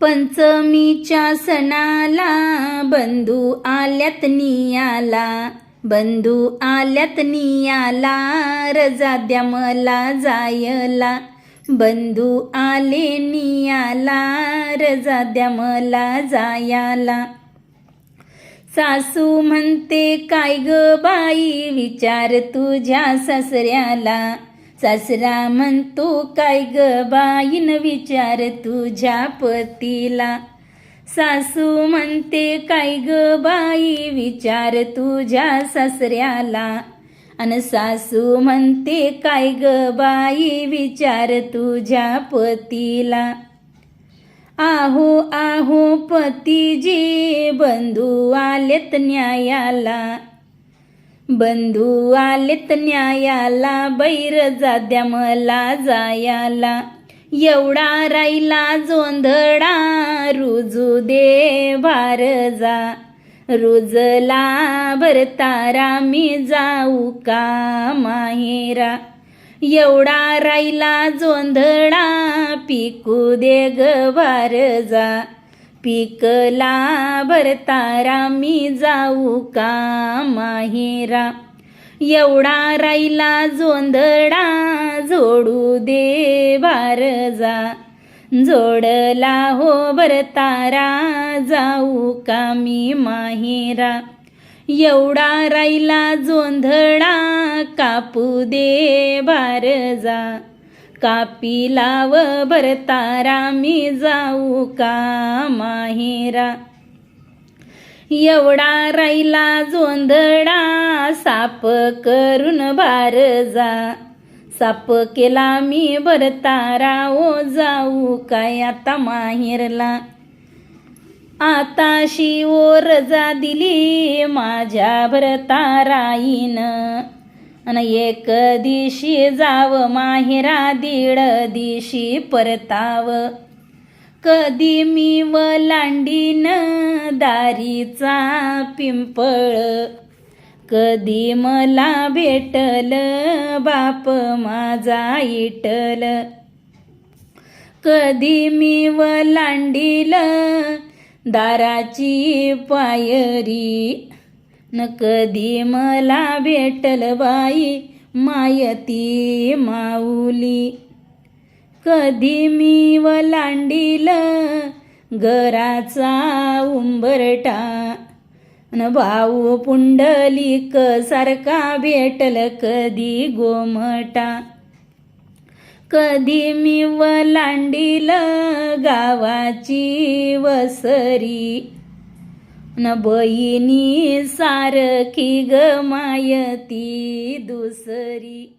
पंचमीच्या सणाला बंधू आल्यात नियाला बंधू आल्यात नियाला रजा द्या मला जायला. बंधू आले नियाला रजा द्या मला जायाला. सासू म्हणते काय ग बाई विचार तुझ्या सासऱ्याला. सासरा म्हणतो काय ग बाईन विचार तुझ्या पतीला? सासू म्हणते काय ग बाई विचार तुझ्या सासऱ्याला. अन सासू म्हणते काय ग बाई विचार तुझ्या पतीला. आहो आहो पतीजी बंधू आलेत न्यायाला. बंधू आलेत न्यायाला बैर जाद्या मला जायाला. एवढा राहिला जोंधळा रुजू दे भार जा. रुजला भरतारा मी जाऊ का माहेरा? एवढा राहिला जोंधळा पिकू दे गवार जा. पिकला भरतारा मी जाऊ का माहेरा? एवढा राहिला जोंधडा जोडू दे भारजा जोडला हो भरतारा जाऊ का मी माहेरा? एवढा राहिला जोंधळा कापू दे भारजा कापी लाव भरतारा मी जाऊ का माहेरा? एवढा राहिला जोंधळा साप करून भार जा. साप केला मी भरतारा ओ जाऊ काय आता माहेरला? आता शिओ रजा दिली माझ्या भरताराईन. अन एक दिशी जाव माहेरा दीड दिशी परताव. कधी मी वलांडीन दारीचा पिंपळ. कधी मला भेटल बाप माझा इटल. कधी मी वलांडील दाराची पायरी. न कधी मला भेटल बाई मायती माऊली. कधी मी वलांडील घराचा उंबरटा न भाऊ पुंडलिक सारखा भेटल कधी गोमटा कधी मी वलांडील गावाची वसरी न बहिणी सारखी ग मायती दुसरी.